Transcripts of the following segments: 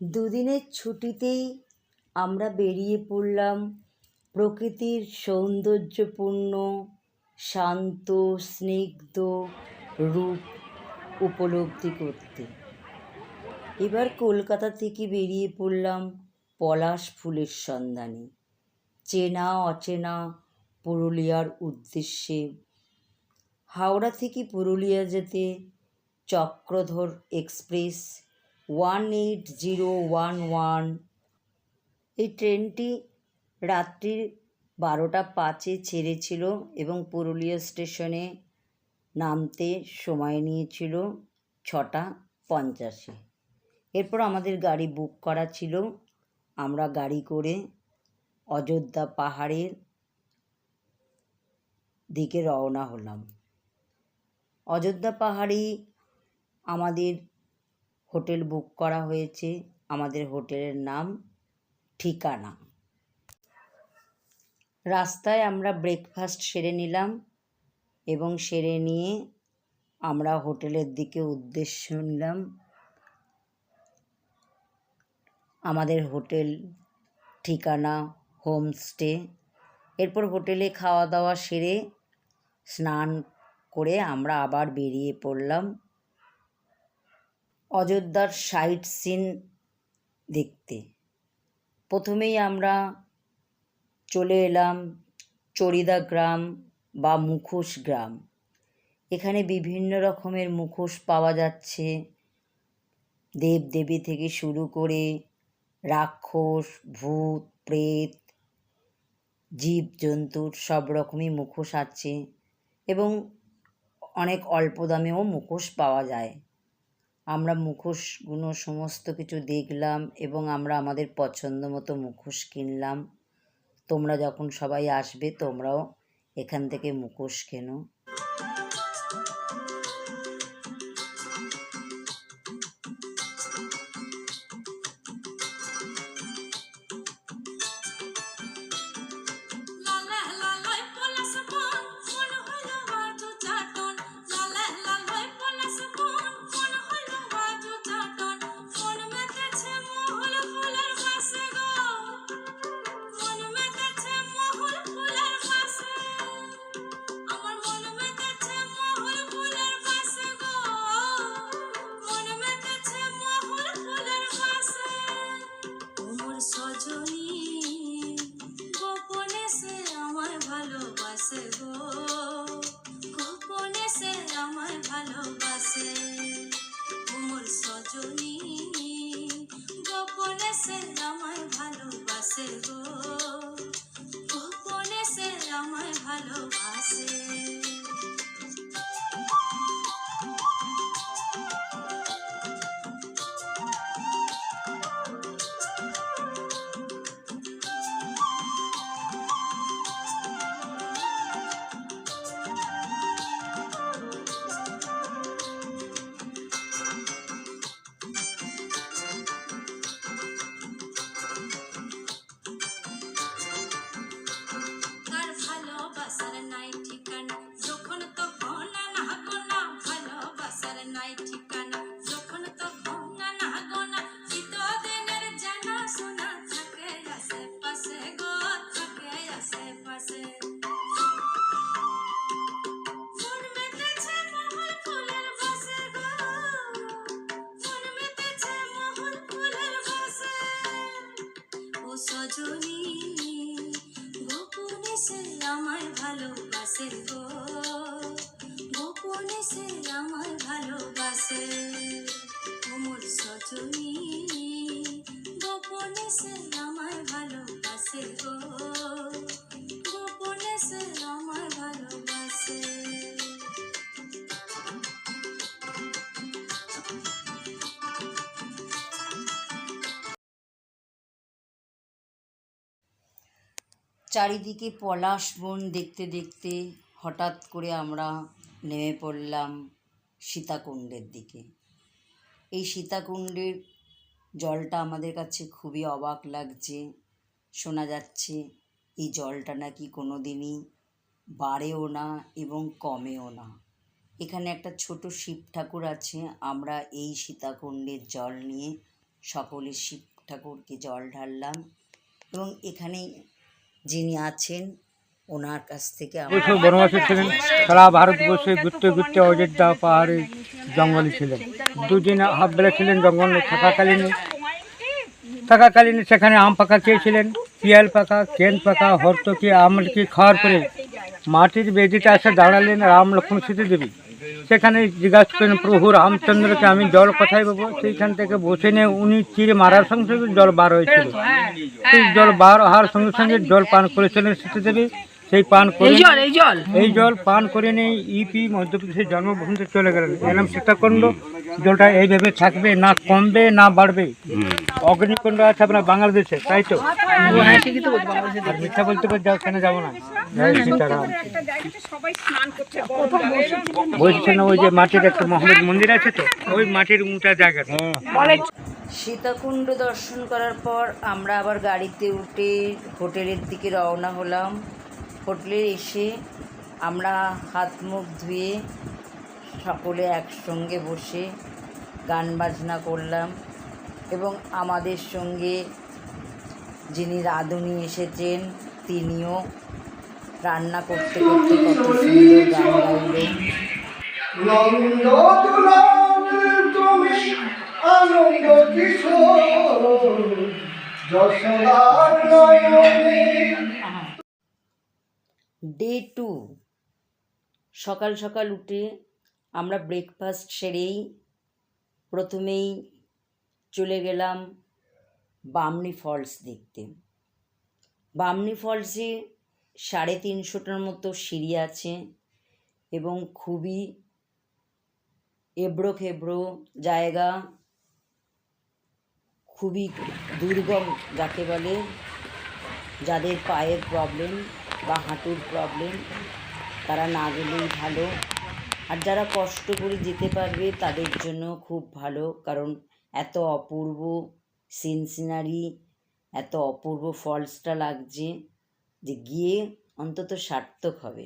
দুদিনের ছুটিতেই আমরা বেরিয়ে পড়লাম প্রকৃতির সৌন্দর্যপূর্ণ শান্ত স্নিগ্ধ রূপ উপলব্ধি করতে। এবার কলকাতা থেকে বেরিয়ে পড়লাম পলাশ ফুলের সন্ধানে। চেনা অচেনা পুরুলিয়ার উদ্দেশ্যে। হাওড়া থেকে পুরুলিয়া যেতে Chakradhar express one eight zero one one. এই ট্রেনটি রাত্রির বারোটা পাঁচে ছেড়েছিল এবং পুরুলিয়া স্টেশনে নামতে সময় নিয়েছিল ছটা পঞ্চাশে। এরপর আমাদের গাড়ি বুক করা ছিল। আমরা গাড়ি করে অযোধ্যা পাহাড়ের দিকে রওনা হলাম। অযোধ্যা পাহাড়েই আমাদের হোটেল বুক করা হয়েছে। আমাদের হোটেলের নাম ঠিকানা। রাস্তায় আমরা ব্রেকফাস্ট সেরে নিলাম এবং সেরে নিয়ে আমরা হোটেলের দিকে উদ্দেশ্য নিলাম। আমাদের হোটেল ঠিকানা হোমস্টে এরপর হোটেলে খাওয়া দাওয়া সেরে স্নান করে আমরা আবার বেরিয়ে পড়লাম। অযোধ্যার সাইট সিন দেখতে। প্রথমেই আমরা চলে এলাম চড়িদা গ্রাম বা মুখোশ গ্রাম। এখানে বিভিন্ন রকমের মুখোশ পাওয়া যাচ্ছে। দেব দেবী থেকে শুরু করে রাক্ষস, ভূত, প্রেত, জীব জন্তুর সব রকমই মুখোশ আছে এবং অনেক অল্প দামেও মুখোশ পাওয়া যায়। আমরা মুখোশগুলো সমস্ত কিছু দেখলাম এবং আমরা আমাদের পছন্দ মতো মুখোশ কিনলাম। তোমরা যখন সবাই আসবে তোমরাও এখান থেকে মুখোশ কেনো। চারিদিকে পলাশ বন দেখতে দেখতে হঠাৎ করে আমরা নেমে পড়লাম সীতাকুণ্ডের দিকে। এই সীতাকুণ্ডের জলটা আমাদের কাছে খুবই অবাক লাগছে। শোনা যাচ্ছে এই জলটা নাকি কোনো দিনই বাড়েও না এবং কমেও না। এখানে একটা ছোট শিব ঠাকুর আছে। আমরা এই সীতাকুণ্ডের জল নিয়ে সকলে শিব ঠাকুরকে জল ঢাললাম এবং এখানে যিনি আছেন ওনার কাছ থেকে বনবাসে ছিলেন সারা ভারতবর্ষে ঘুরতে ঘুরতে অযোধ্যা পাহাড়ে জঙ্গলে ছিলেন। দুদিন হাফ বেলা ছিলেন জঙ্গলে থাকাকালীন থাকাকালীন সেখানে আম পাকা খেয়েছিলেন পিয়াল পাকা কেন পাকা হরতকি আমলকি খাওয়ার পরে মাটির বেদিতে এসে দাঁড়ালেন রাম লক্ষ্মণ সীতা দেবী সেখানে জিজ্ঞাসা করেন প্রভু রামচন্দ্রকে আমি জল কোথায় পাবো? সেইখান থেকে বসে নিয়ে উনি চির মারার সঙ্গে সঙ্গে জল বার হয়েছিল। সেই জল বার হওয়ার সঙ্গে সঙ্গে জল পান করেছিলেন সীতাদেবী সেই পান করে এই জল পান করে নিয়ে ইপি মধ্যপ্রদেশের জন্মভূমিতে চলে গেলেন। এলাম সীতাকুণ্ড। জলটা এইভাবে থাকবে না কমবে না বাড়বে। অগ্নিকুণ্ড আছে আপনার বাংলাদেশে তাই তো? আর মিথ্যা বলতে পারে যাও কেন যাব না? জয় সীতারাম বলছেন? ওই যে মাটির একটা মোহাম্মদ মন্দির আছে তো? ওই মাটির উঁচা জায়গা। সীতাকুণ্ড দর্শন করার পর আমরা আবার গাড়িতে উঠে হোটেলের দিকে রওনা হলাম। হোটেলে এসে আমরা হাত মুখ ধুয়ে সকলে একসঙ্গে বসে গান বাজনা করলাম এবং আমাদের সঙ্গে যিনি রাঁধুনি এসেছেন তিনিও রান্না করতে করতে কত সুন্দর গান ডে টু সকাল সকাল উঠে আমরা ব্রেকফাস্ট সেরেই প্রথমেই চলে গেলাম বামনি ফলস দেখতে। বামনি ফলসে সাড়ে তিনশোটার মতো সিঁড়ি আছে এবং খুবই এবড়ো খেবড়ো জায়গা, খুবই দুর্গম যাকে বলে। যাদের পায়ের প্রবলেম বা হাঁটুর প্রবলেম তারা না গেলেই ভালো। আর যারা কষ্ট করে যেতে পারবে, তাদের জন্য খুব ভালো। কারণ এত অপূর্ব সিন সিনারি এত অপূর্ব ফলসটা লাগছে যে গিয়ে অন্তত সার্থক হবে।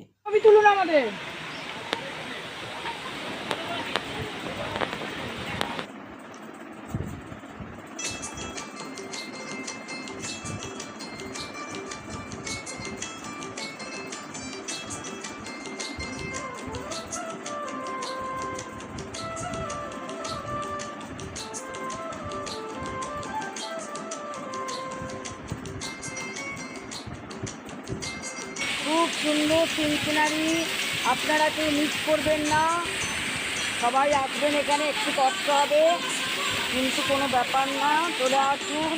খুব সুন্দর সিন সিনারি আপনারা কেউ মিস করবেন না। সবাই আসবেন এখানে, একটু কষ্ট হবে। কিন্তু কোনো ব্যাপার না, চলে আসুন।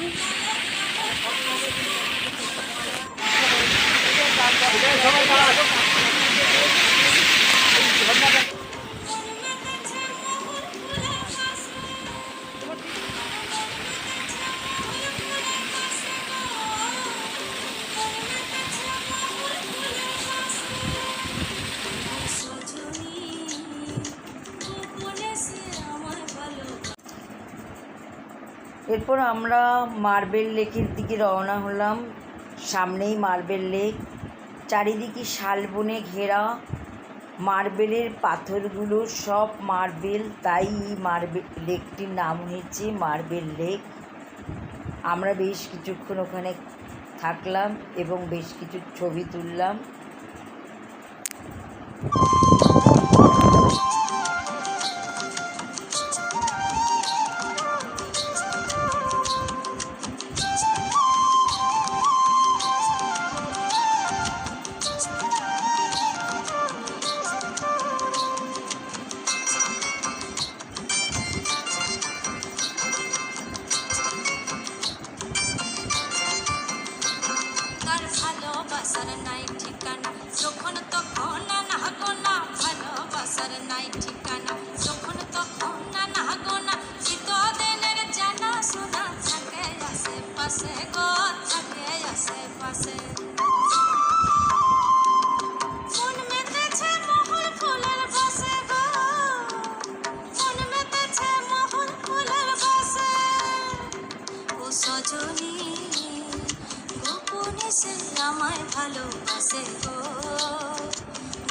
এরপর আমরা মার্বেল লেকের দিকে রওনা হলাম। সামনেই মার্বেল লেক। চারিদিকে শালবনে ঘেরা মার্বেলের পাথরগুলো সব মার্বেল, তাই এই মার্বেল লেকটির নাম হয়েছে মার্বেল লেক। আমরা বেশ কিছুক্ষণ ওখানে থাকলাম এবং বেশ কিছু ছবি তুললাম। ভালোবাসে গো।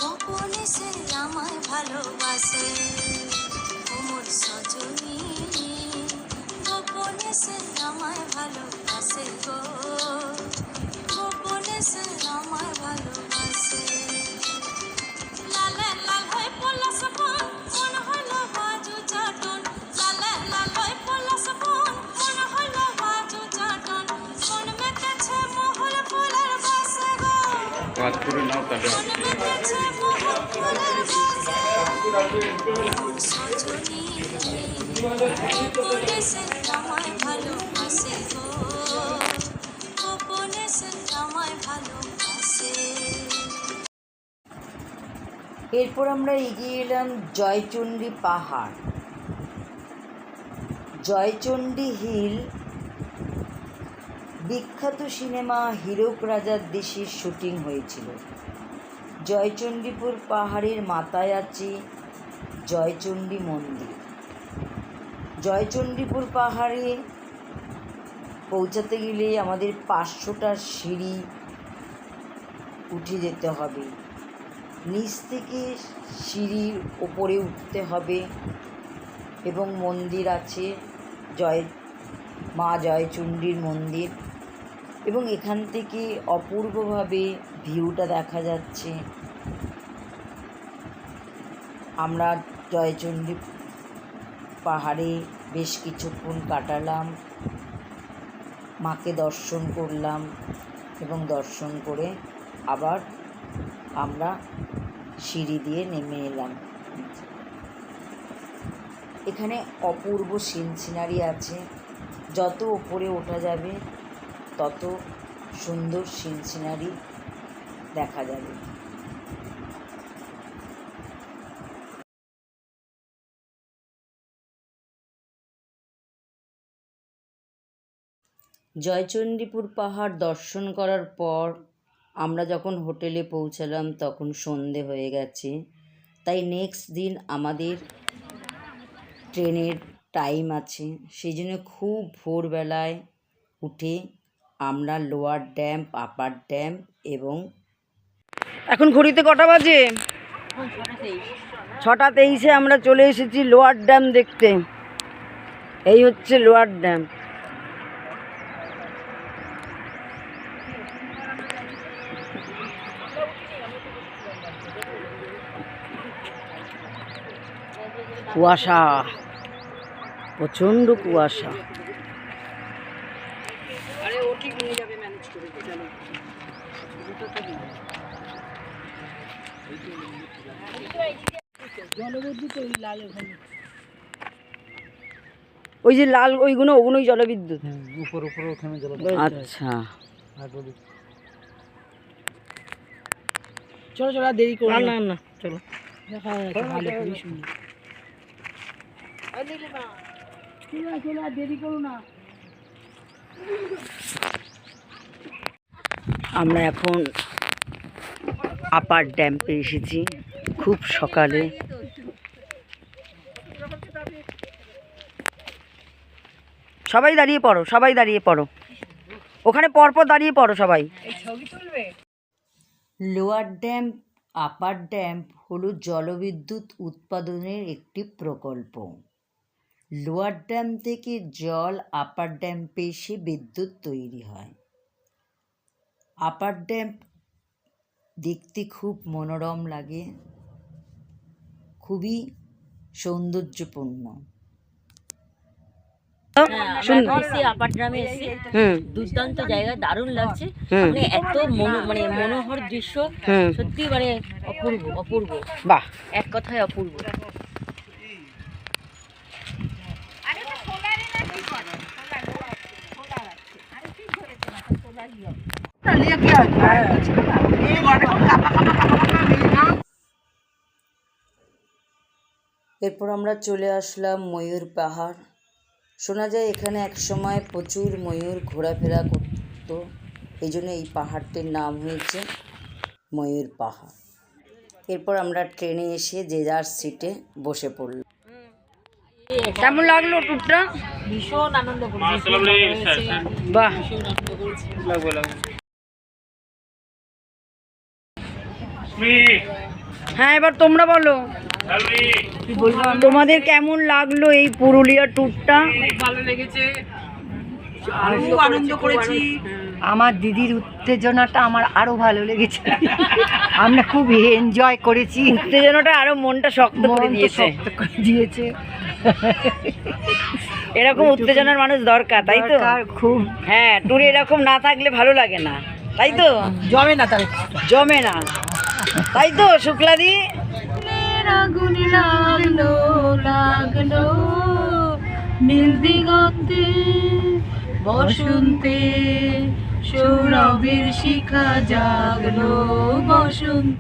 গোপনে সে আমায় ভালোবাসে। কাজ করে নাও তাহলে এরপর আমরা এগিয়ে এলাম জয়চণ্ডী পাহাড়। জয়চণ্ডী হিল বিখ্যাত সিনেমা হীরক রাজার দেশে শুটিং হয়েছিল। জয়চণ্ডীপুর পাহাড়ের মাথায় আছে জয়চণ্ডী মন্দির। জয়চণ্ডীপুর পাহাড়ে পৌঁছাতে গেলে আমাদের পাঁচশোটা সিঁড়ি উঠে যেতে হবে। নিচ থেকে সিঁড়ির ওপরে উঠতে হবে এবং মন্দির আছে জয়, মা জয়চণ্ডীর মন্দির। এবং এখান থেকে অপূর্বভাবে ভিউটা দেখা যাচ্ছে। আমরা জয়চণ্ডী পাহাড়ে বেশ কিছুক্ষণ কাটালাম। মাকে দর্শন করলাম এবং দর্শন করে আবার আমরা সিঁড়ি দিয়ে নেমে এলাম। এখানে অপূর্ব সিন সিনারি আছে। যত ওপরে ওঠা যাবে তত সুন্দর সিন সিনারি দেখা যাবে। জয়চণ্ডীপুর পাহাড় দর্শন করার পর আমরা যখন হোটেলে পৌঁছালাম, তখন সন্ধে হয়ে গেছে। তাই নেক্সট দিন আমাদের ট্রেনের টাইম আছে। সেই জন্য খুব ভোরবেলায় উঠে আমরা লোয়ার ড্যাম আপার ড্যাম এবং এখন ঘড়িতে কটা বাজে? ছটা তেইশে আমরা চলে এসেছি লোয়ার ড্যাম দেখতে। এই হচ্ছে লোয়ার ড্যাম কুয়াশা, প্রচণ্ড কুয়াশা। ওই যে লাল ওইগুলো ওগুলোই জলবিদ্যুৎ? উপর উপরে ওখানে জল আচ্ছা। চলো চলো দেরি করো না না। চলো। দেখা যাচ্ছে ভালো খুবই সুন্দর চলো চলো দেরি করো না। আমরা এখন আপার ড্যাম্পে এসেছি। খুব সকালে সবাই দাঁড়িয়ে পড়ো সবাই দাঁড়িয়ে পড়ো। ওখানে পরপর দাঁড়িয়ে পড়ো সবাই। লোয়ার ড্যাম আপার ড্যাম হলো জলবিদ্যুৎ উৎপাদনের একটি প্রকল্প। লোয়ার ড্যাম থেকে জল আপার ড্যাম্পে এসে বিদ্যুৎ তৈরি হয়। আপার ড্যাম দেখতে খুব মনোরম লাগে খুবই সৌন্দর্যপূর্ণ সুন্দর আপার গ্রামে এসে হুম দুর্দান্ত জায়গা দারুণ লাগছে। মানে এত মনো- মানে মনোহর দৃশ্য সত্যি মানে অপূর্ব অপূর্ব। বাহ। এক কথায় অপূর্ব। এরপর আমরা চলে আসলাম ময়ূর পাহাড়। শোনা যায় এখানে একসময় প্রচুর ময়ূর ঘোরাফেরা করতো। এই জন্য এই পাহাড়টির নাম হয়েছে ময়ূর পাহাড়। এরপর আমরা ট্রেনে এসে যে যার সিটে বসে পড়লাম। কেমন লাগল ট্যুরটা? ভীষণ আনন্দ বাহ। হ্যাঁ এবার তোমরা বলো। তোমাদের কেমন লাগল এই পুরুলিয়া ট্যুরটা খুব আনন্দ করেছি। আমার দিদির উত্তেজনাটা আমার আরও ভালো লেগেছে। আমরা খুব এনজয় করেছি। উত্তেজনাটা আরও মনটা শক্ত করে দিয়েছে। দিয়েছে। এরকম উত্তেজনার মানুষ দরকার তাই তো? দরকার খুব। হ্যাঁ ট্যুরে এরকম না থাকলে ভালো লাগে না তাই তো? জমে না তাই জমে না তাই তো শুক্লাদি? আগুন লাগল লাগল। নীল দিগন্তে বসন্তে সৌরভের শিখা জাগলো বসন্ত।